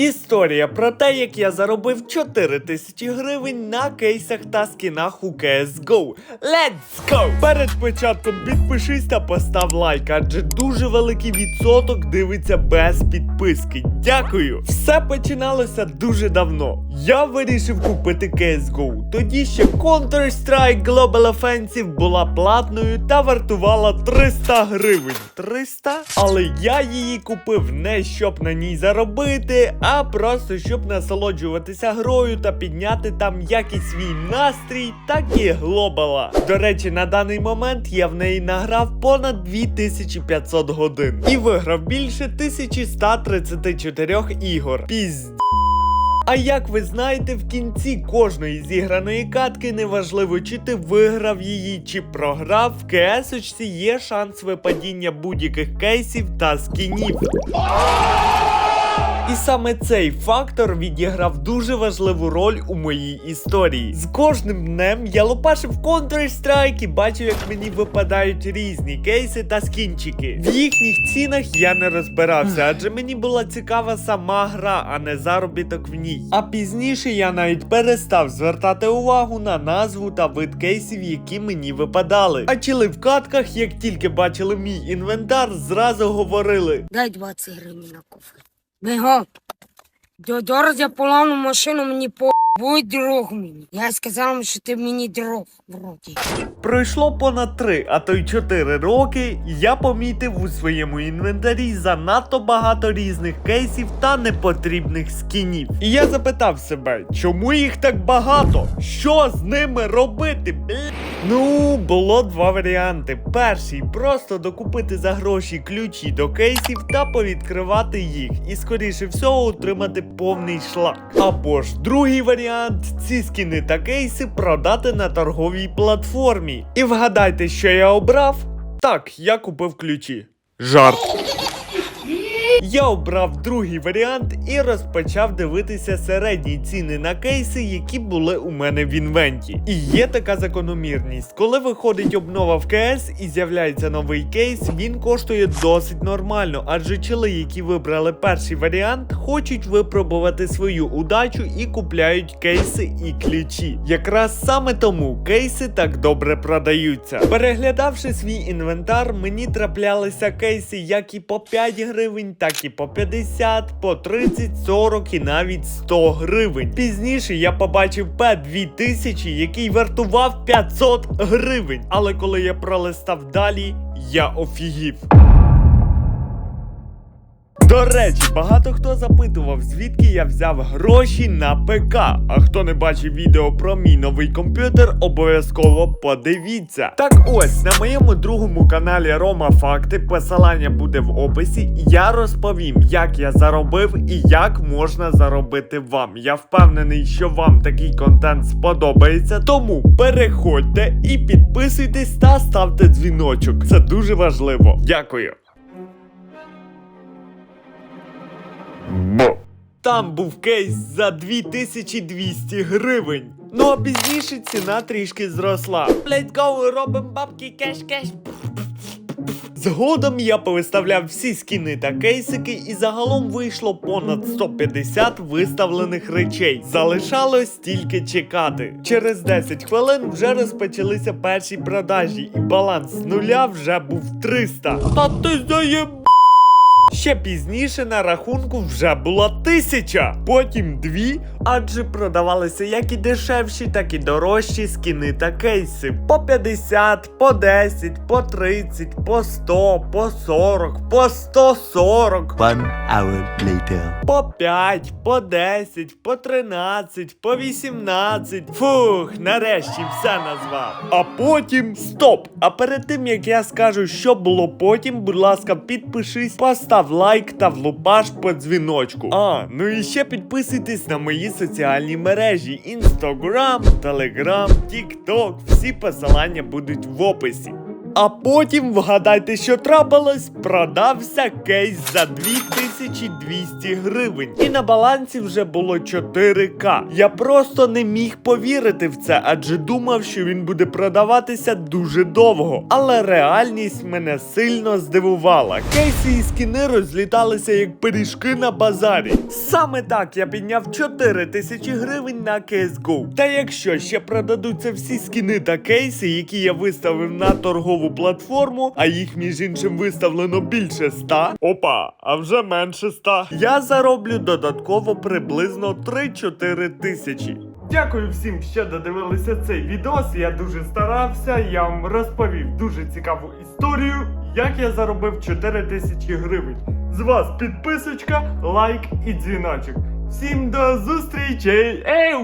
Історія про те, як я заробив 4 тисячі гривень на кейсах та скінах у CSGO. Let's go! Перед початком підпишись та постав лайк, адже дуже великий відсоток дивиться без підписки. Дякую! Все починалося дуже давно. Я вирішив купити CSGO. Тоді ще Counter-Strike Global Offensive була платною та вартувала 300 гривень. 300? Але я її купив не щоб на ній заробити, а просто щоб насолоджуватися грою та підняти там як і свій настрій, так і глобала. До речі, на даний момент я в неї награв понад 2500 годин і виграв більше 1134 ігор. Пізд. А як ви знаєте, в кінці кожної зіграної катки, неважливо, чи ти виграв її, чи програв, в кесочці? є шанс випадіння будь-яких кейсів та скінів. І саме цей фактор відіграв дуже важливу роль у моїй історії. З кожним днем я лопашив Counter-Strike і бачив, як мені випадають різні кейси та скінчики. В їхніх цінах я не розбирався, адже мені була цікава сама гра, а не заробіток в ній. А пізніше я навіть перестав звертати увагу на назву та вид кейсів, які мені випадали. А чили в катках, як тільки бачили мій інвентар, зразу говорили: Дай 20 гривень на кофе. Бігом. До дорозі половну машину мені по будь друг мені. Я сказав, що ти мені друг вроді. Пройшло понад 3, а то й 4 роки, і я помітив у своєму інвентарі занадто багато різних кейсів та непотрібних скінів. І я запитав себе, чому їх так багато? Що з ними робити? Бля? Ну, було два варіанти. Перший просто докупити за гроші ключі до кейсів та повідкривати їх, і скоріше всього отримати повний шлак. Або ж другий варіант ці скіни та кейси продати на торговій платформі. І вгадайте, що я обрав? Так, я купив ключі. Жарт. Я обрав другий варіант і розпочав дивитися середні ціни на кейси, які були у мене в інвенті. І є така закономірність. Коли виходить обнова в КС і з'являється новий кейс, він коштує досить нормально, адже чили, які вибрали перший варіант, хочуть випробувати свою удачу і купляють кейси і ключі. Якраз саме тому кейси так добре продаються. Переглядавши свій інвентар, мені траплялися кейси як і по 5 гривень, так і по 50, по 30, 40 і навіть 100 гривень. Пізніше я побачив П2000, який вартував 500 гривень. Але коли я пролистав далі, я офігів. До речі, багато хто запитував, звідки я взяв гроші на ПК. А хто не бачив відео про мій новий комп'ютер, обов'язково подивіться. Так ось на моєму другому каналі Рома Факти, посилання буде в описі. Я розповім, як я заробив і як можна заробити вам. Я впевнений, що вам такий контент сподобається. Тому переходьте і підписуйтесь та ставте дзвіночок. Це дуже важливо. Дякую. Там був кейс за 2200 гривень. Ну а пізніше ціна трішки зросла. Let's go, робим бабки, кеш, кеш. Згодом я повиставляв всі скіни та кейсики, і загалом вийшло понад 150 виставлених речей. Залишалось тільки чекати. Через 10 хвилин вже розпочалися перші продажі, і баланс з нуля вже був 300. Та ти заєб... Ще пізніше на рахунку вже була тисяча, потім дві, адже продавалися як і дешевші, так і дорожчі скіни та кейси. По 50, по 10, по 30, по 100, по 40, по 140. One hour later. По 5, по 10, по 13, по 18. Фух, нарешті все назвав. А потім стоп! А перед тим як я скажу, що було потім, будь ласка, підпишись, постав лайк та влупаш по дзвіночку. А, ну і ще підписуйтесь на мої соціальні мережі: Instagram, Telegram, Тікток. Всі посилання будуть в описі. А потім, вгадайте, що трапилось, продався кейс за 2200 гривень. І на балансі вже було 4К. Я просто не міг повірити в це, адже думав, що він буде продаватися дуже довго. Але реальність мене сильно здивувала. Кейси і скіни розліталися як пиріжки на базарі. Саме так я підняв 4 тисячі гривень на CSGO. Та якщо ще продадуться всі скіни та кейси, які я виставив на торгову платформу, а їх між іншим виставлено більше 100, опа, а вже менше 100, я зароблю додатково приблизно 3-4 тисячі. Дякую всім, що додивилися цей відос. Я дуже старався. Я вам розповів дуже цікаву історію, як я заробив 4 тисячі гривень. З вас підписочка, лайк і дзвіночок. Всім до зустрічей! Еу!